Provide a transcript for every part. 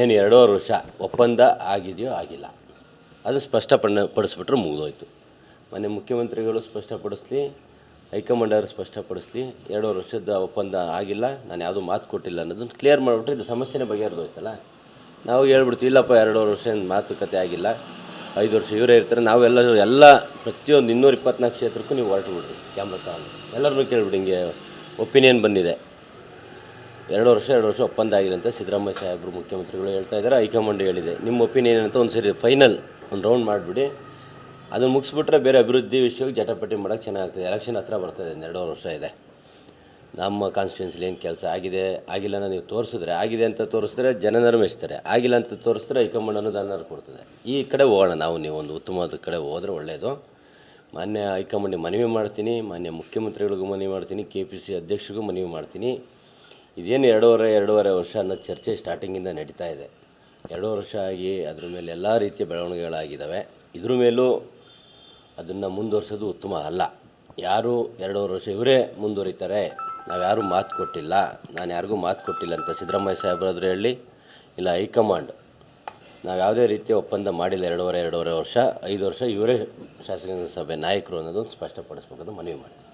ಏನು ಎರಡೂವರೆ ವರ್ಷ ಒಪ್ಪಂದ ಆಗಿದೆಯೋ ಆಗಿಲ್ಲ. ಅದು ಸ್ಪಷ್ಟಪಡ ಪಡಿಸ್ಬಿಟ್ರೆ ಮುಗಿದೋಯ್ತು. ಮೊನ್ನೆ ಮುಖ್ಯಮಂತ್ರಿಗಳು ಸ್ಪಷ್ಟಪಡಿಸ್ಲಿ, ಹೈಕಮಾಂಡ್ ಅವರು ಸ್ಪಷ್ಟಪಡಿಸ್ಲಿ, ಎರಡೂವರೆ ವರ್ಷದ ಒಪ್ಪಂದ ಆಗಿಲ್ಲ, ನಾನು ಯಾವುದೂ ಮಾತು ಕೊಟ್ಟಿಲ್ಲ ಅನ್ನೋದನ್ನು ಕ್ಲಿಯರ್ ಮಾಡಿಬಿಟ್ರೆ ಇದು ಸಮಸ್ಯೆನೇ ಬಗೆಹರಿದೋಯ್ತಲ್ಲ. ನಾವು ಹೇಳ್ಬಿಡ್ತೀವಿ, ಇಲ್ಲಪ್ಪ, ಎರಡೂವರೆ ವರ್ಷ ಮಾತುಕತೆ ಆಗಿಲ್ಲ. ಐದು ವರ್ಷ ಇವರೇ ಇರ್ತಾರೆ ನಾವೆಲ್ಲ ಎಲ್ಲ ಪ್ರತಿಯೊಂದು ಇನ್ನೂರ ಇಪ್ಪತ್ನಾಲ್ಕು ಕ್ಷೇತ್ರಕ್ಕೂ ನೀವು ಹೊರಟು ಬಿಡ್ರಿ ಕ್ಯಾಮ್ರಾ ತಗೊಂಡು. ಎಲ್ಲರನ್ನೂ ಕೇಳ್ಬಿಡಿ, ಹಿಂಗೆ ಒಪಿನಿಯನ್ ಬಂದಿದೆ. ಎರಡು ವರ್ಷ ಎರಡು ವರ್ಷ ಒಪ್ಪಂದ ಆಗಿಲ್ಲ ಅಂತ ಸಿದ್ದರಾಮಯ್ಯ ಸಾಹೇಬರು ಮುಖ್ಯಮಂತ್ರಿಗಳು ಹೇಳ್ತಾ ಇದ್ದಾರೆ. ಹೈಕಮಾಂಡ್ ಹೇಳಿದೆ, ನಿಮ್ಮ ಒಪಿನಿಯನ್ ಅಂತ ಒಂದು ಸರಿ ಫೈನಲ್ ಒಂದು ರೌಂಡ್ ಮಾಡಿಬಿಡಿ. ಅದನ್ನು ಮುಗಿಸ್ಬಿಟ್ರೆ ಬೇರೆ ಅಭಿವೃದ್ಧಿ ವಿಷಯಕ್ಕೆ ಜಟಾಪಟಿ ಮಾಡೋಕ್ಕೆ ಚೆನ್ನಾಗ್ತದೆ. ಎಲೆಕ್ಷನ್ ಹತ್ರ ಬರ್ತದೆ ಎರಡೂವರೆ ವರ್ಷ ಇದೆ. ನಮ್ಮ ಕಾನ್ಸ್ಟಿಟ್ಯೂನ್ಸಿಲಿ ಏನು ಕೆಲಸ ಆಗಿದೆ? ಆಗಿಲ್ಲ ಅಂತ ನೀವು ತೋರಿಸಿದ್ರೆ, ಆಗಿದೆ ಅಂತ ತೋರಿಸಿದ್ರೆ ಜನ ಮೆಚ್ತಾರೆ. ಆಗಿಲ್ಲ ಅಂತ ತೋರಿಸಿದ್ರೆ ಹೈಕಮಾಂಡ್ ಅನುದಾನ ಕೊಡ್ತದೆ. ಈ ಕಡೆ ಹೋಗೋಣ ನಾವು, ನೀವು ಒಂದು ಉತ್ತಮವಾದ ಕಡೆ ಹೋದರೆ ಒಳ್ಳೆಯದು ಮಾನ್ಯ ಹೈಕಮಾಂಡಿಗೆ ಮನವಿ ಮಾಡ್ತೀನಿ, ಮಾನ್ಯ ಮುಖ್ಯಮಂತ್ರಿಗಳಿಗೂ ಮನವಿ ಮಾಡ್ತೀನಿ ಕೆ ಪಿ ಸಿ ಅಧ್ಯಕ್ಷರಿಗೂ ಮನವಿ ಮಾಡ್ತೀನಿ. ಇದೇನು ಎರಡೂವರೆ ಎರಡೂವರೆ ವರ್ಷ ಅನ್ನೋ ಚರ್ಚೆ ಸ್ಟಾರ್ಟಿಂಗಿಂದ ನಡೀತಾ ಇದೆ. ಎರಡು ವರ್ಷ ಆಗಿ ಅದ್ರ ಮೇಲೆ ಎಲ್ಲ ರೀತಿಯ ಬೆಳವಣಿಗೆಗಳಾಗಿದ್ದಾವೆ ಇದ್ರ ಮೇಲೂ ಅದನ್ನು ಮುಂದುವರ್ಸೋದು ಉತ್ತಮ ಅಲ್ಲ. ಯಾರು ಎರಡೂವರೆ ವರ್ಷ ಇವರೇ ಮುಂದುವರಿತಾರೆ ನಾವು ಯಾರೂ ಮಾತು ಕೊಟ್ಟಿಲ್ಲ. ನಾನು ಯಾರಿಗೂ ಮಾತು ಕೊಟ್ಟಿಲ್ಲ ಅಂತ ಸಿದ್ದರಾಮಯ್ಯ ಸಾಹೇಬ್ರಾದ್ರೂ ಹೇಳಿ, ಇಲ್ಲ ಹೈಕಮಾಂಡ್. ನಾವು ಯಾವುದೇ ರೀತಿಯ ಒಪ್ಪಂದ ಮಾಡಿಲ್ಲ ಎರಡೂವರೆ ಎರಡೂವರೆ ವರ್ಷ. ಐದು ವರ್ಷ ಇವರೇ ಶಾಸಕಾಂಗ ಸಭೆ ನಾಯಕರು ಅನ್ನೋದನ್ನು ಸ್ಪಷ್ಟಪಡಿಸ್ಬೇಕಂತ ಮನವಿ ಮಾಡ್ತೀನಿ.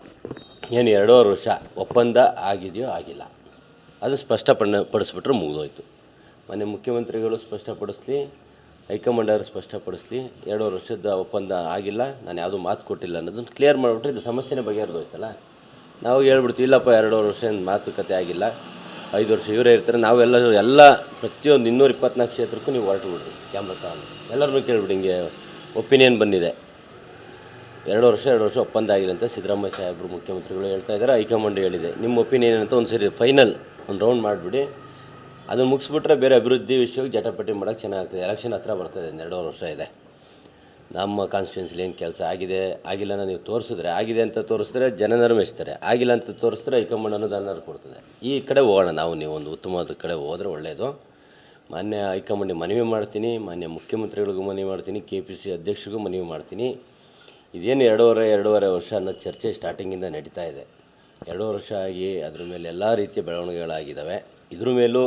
ಏನು ಎರಡೂವರೆ ವರ್ಷ ಒಪ್ಪಂದ ಆಗಿದೆಯೋ ಆಗಿಲ್ಲ. ಅದು ಸ್ಪಷ್ಟಪಡ, ಪಡಿಸ್ಬಿಟ್ರೆ ಮುಗಿದೋಯ್ತು. ಮೊನ್ನೆ ಮುಖ್ಯಮಂತ್ರಿಗಳು ಸ್ಪಷ್ಟಪಡಿಸ್ಲಿ, ಹೈಕಮಾಂಡ್ ಅವರು ಸ್ಪಷ್ಟಪಡಿಸ್ಲಿ ಎರಡೂವರೆ ವರ್ಷದ ಒಪ್ಪಂದ ಆಗಿಲ್ಲ, ನಾನು ಯಾವುದೂ ಮಾತು ಕೊಟ್ಟಿಲ್ಲ ಅನ್ನೋದನ್ನು ಕ್ಲಿಯರ್ ಮಾಡಿಬಿಟ್ರೆ ಇದು ಸಮಸ್ಯೆನೇ ಬಗೆಹರಿದೋಯ್ತಲ್ಲ. ನಾವು ಹೇಳ್ಬಿಡ್ತೀವಿ, ಇಲ್ಲಪ್ಪ ಎರಡೂವರೆ ವರ್ಷ ಮಾತುಕತೆ ಆಗಿಲ್ಲ, ಐದು ವರ್ಷ ಇವರೇ ಇರ್ತಾರೆ ನಾವೆಲ್ಲ ಎಲ್ಲ ಪ್ರತಿಯೊಂದು ಇನ್ನೂರ ಇಪ್ಪತ್ನಾಲ್ಕು ಕ್ಷೇತ್ರಕ್ಕೂ ನೀವು ಹೊರಟು ಬಿಡ್ರಿ, ಕ್ಯಾಮ್ರಾ ತಗೊಂಡು. ಎಲ್ಲರನ್ನೂ ಕೇಳ್ಬಿಡಿ, ಹಿಂಗೆ ಒಪಿನಿಯನ್ ಬಂದಿದೆ. ಎರಡು ವರ್ಷ ಎರಡು ವರ್ಷ ಒಪ್ಪಂದ ಆಗಿಲ್ಲ ಅಂತ ಸಿದ್ದರಾಮಯ್ಯ ಸಾಹೇಬರು ಮುಖ್ಯಮಂತ್ರಿಗಳು ಹೇಳ್ತಾ ಇದ್ದಾರೆ, ಹೈಕಮಾಂಡ್ ಹೇಳಿದೆ. ನಿಮ್ಮ ಒಪಿನಿಯನ್ ಅಂತ ಒಂದು ಸರಿ ಫೈನಲ್ ಒಂದು ರೌಂಡ್ ಮಾಡಿಬಿಡಿ. ಅದನ್ನು ಮುಗಿಸ್ಬಿಟ್ರೆ ಬೇರೆ ಅಭಿವೃದ್ಧಿ ವಿಷಯಕ್ಕೆ ಜಟಾಪಟಿ ಮಾಡೋಕ್ಕೆ ಚೆನ್ನಾಗ್ತದೆ. ಎಲೆಕ್ಷನ್ ಹತ್ರ ಬರ್ತದೆ ಎರಡೂವರೆ ವರ್ಷ ಇದೆ. ನಮ್ಮ ಕಾನ್ಸ್ಟಿಟ್ಯೂನ್ಸಿಲಿ ಏನು ಕೆಲಸ ಆಗಿದೆ? ಆಗಿಲ್ಲ ಅಂತ ನೀವು ತೋರಿಸಿದ್ರೆ, ಆಗಿದೆ ಅಂತ ತೋರಿಸಿದ್ರೆ ಜನ ಮೆಚ್ತಾರೆ ಆಗಿಲ್ಲ ಅಂತ ತೋರಿಸಿದ್ರೆ ಹೈಕಮಾಂಡ್ ಅನುದಾನರು ಕೊಡ್ತದೆ. ಈ ಕಡೆ ಹೋಗೋಣ ನಾವು, ನೀವು ಒಂದು ಉತ್ತಮವಾದ ಕಡೆ ಹೋದರೆ ಒಳ್ಳೆಯದು ಮಾನ್ಯ ಹೈಕಮಾಂಡಿಗೆ ಮನವಿ ಮಾಡ್ತೀನಿ, ಮಾನ್ಯ ಮುಖ್ಯಮಂತ್ರಿಗಳಿಗೂ ಮನವಿ ಮಾಡ್ತೀನಿ ಕೆ ಪಿ ಸಿ ಅಧ್ಯಕ್ಷರಿಗೂ ಮನವಿ ಮಾಡ್ತೀನಿ. ಇದೇನು ಎರಡೂವರೆ ಎರಡೂವರೆ ವರ್ಷ ಅನ್ನೋ ಚರ್ಚೆ ಸ್ಟಾರ್ಟಿಂಗಿಂದ ನಡೀತಾ ಇದೆ. ಎರಡೂವರೆ ವರ್ಷ ಆಗಿ ಅದ್ರ ಮೇಲೆ ಎಲ್ಲ ರೀತಿಯ ಬೆಳವಣಿಗೆಗಳಾಗಿದ್ದಾವೆ. ಇದ್ರ ಮೇಲೂ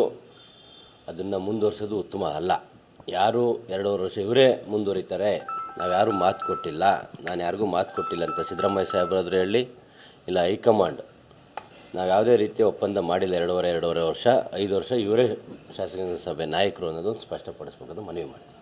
ಅದನ್ನು ಮುಂದುವರ್ಸೋದು ಉತ್ತಮ ಅಲ್ಲ. ಯಾರು ಎರಡೂವರೆ ವರ್ಷ ಇವರೇ ಮುಂದುವರಿತಾರೆ, ನಾವು ಯಾರೂ ಮಾತು ಕೊಟ್ಟಿಲ್ಲ. ನಾನು ಯಾರಿಗೂ ಮಾತು ಕೊಟ್ಟಿಲ್ಲ ಅಂತ ಸಿದ್ದರಾಮಯ್ಯ ಸಾಹೇಬ್ರಾದ್ರೂ ಹೇಳಿ, ಇಲ್ಲ ಹೈಕಮಾಂಡ್. ನಾವು ಯಾವುದೇ ರೀತಿಯ ಒಪ್ಪಂದ ಮಾಡಿಲ್ಲ ಎರಡೂವರೆ ಎರಡೂವರೆ ವರ್ಷ, ಐದು ವರ್ಷ ಇವರೇ ಶಾಸಕಾಂಗ ಸಭೆ ನಾಯಕರು ಅನ್ನೋದು ಸ್ಪಷ್ಟಪಡಿಸ್ಬೇಕಂತ ಮನವಿ ಮಾಡ್ತೀನಿ.